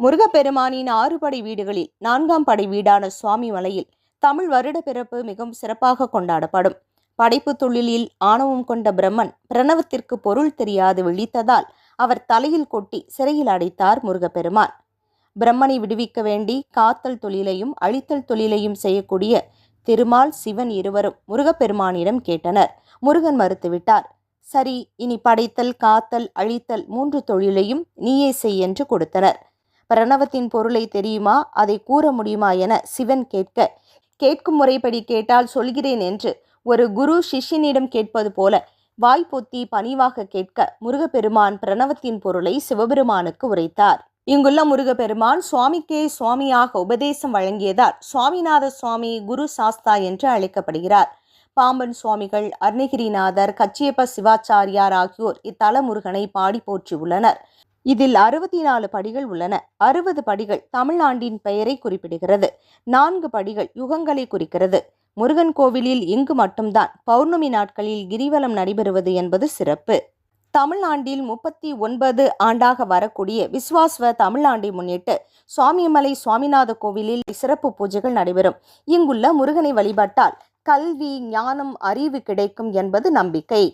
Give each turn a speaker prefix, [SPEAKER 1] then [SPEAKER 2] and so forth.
[SPEAKER 1] முருகப்பெருமானின் ஆறு படை வீடுகளில் நான்காம் படை வீடான சுவாமி மலையில் தமிழ் வருட பிறப்பு மிகவும் சிறப்பாக கொண்டாடப்படும். படைப்பு தொழிலில் ஆணவம் கொண்ட பிரம்மன் பிரணவத்திற்கு பொருள் தெரியாது விழித்ததால் அவர் தலையில் கொட்டி சிறையில் அடைத்தார் முருகப்பெருமான். பிரம்மனை விடுவிக்க வேண்டி காத்தல் தொழிலையும் அழித்தல் தொழிலையும் செய்யக்கூடிய திருமால் சிவன் இருவரும் முருகப்பெருமானிடம் கேட்டனர். முருகன் மறுத்துவிட்டார். சரி இனி படைத்தல் காத்தல் அழித்தல் மூன்று தொழிலையும் நீயே செய் என்று கொடுத்தனர். பிரணவத்தின் பொருளை தெரியுமா? அதை கூற முடியுமா என சிவன் கேட்க கேட்கும் முறைப்படி கேட்டால் சொல்கிறேன் என்று ஒரு குரு சிஷ்யனிடம் கேட்பது போல வாய் பொத்தி பணிவாக கேட்க முருகப்பெருமான் பிரணவத்தின் பொருளை சிவபெருமானுக்கு உரைத்தார். இங்குள்ள முருகப்பெருமான் சுவாமிக்கே சுவாமியாக உபதேசம் வழங்கியதால் சுவாமிநாத சுவாமி குரு சாஸ்தா என்று அழைக்கப்படுகிறார். பாம்பன் சுவாமிகள் அருணகிரிநாதர் கச்சியப்ப சிவாச்சாரியார் ஆகியோர் இத்தல முருகனை பாடி போற்றியுள்ளனர். இதில் அறுபத்தி நாலு படிகள் உள்ளன. அறுபது படிகள் தமிழ்நாட்டின் பெயரை குறிப்பிடுகிறது. நான்கு படிகள் யுகங்களை குறிக்கிறது. முருகன் கோவிலில் இங்கு மட்டும்தான் பௌர்ணமி நாட்களில் கிரிவலம் நடைபெறுவது என்பது சிறப்பு. தமிழ்நாட்டில் முப்பத்தி ஒன்பது ஆண்டாக வரக்கூடிய விஸ்வாஸ்வ தமிழ்நாண்டை முன்னிட்டு சுவாமிமலை சுவாமிநாத கோவிலில் சிறப்பு பூஜைகள் நடைபெறும். இங்குள்ள முருகனை வழிபட்டால் கல்வி ஞானம் அறிவு கிடைக்கும் என்பது நம்பிக்கை.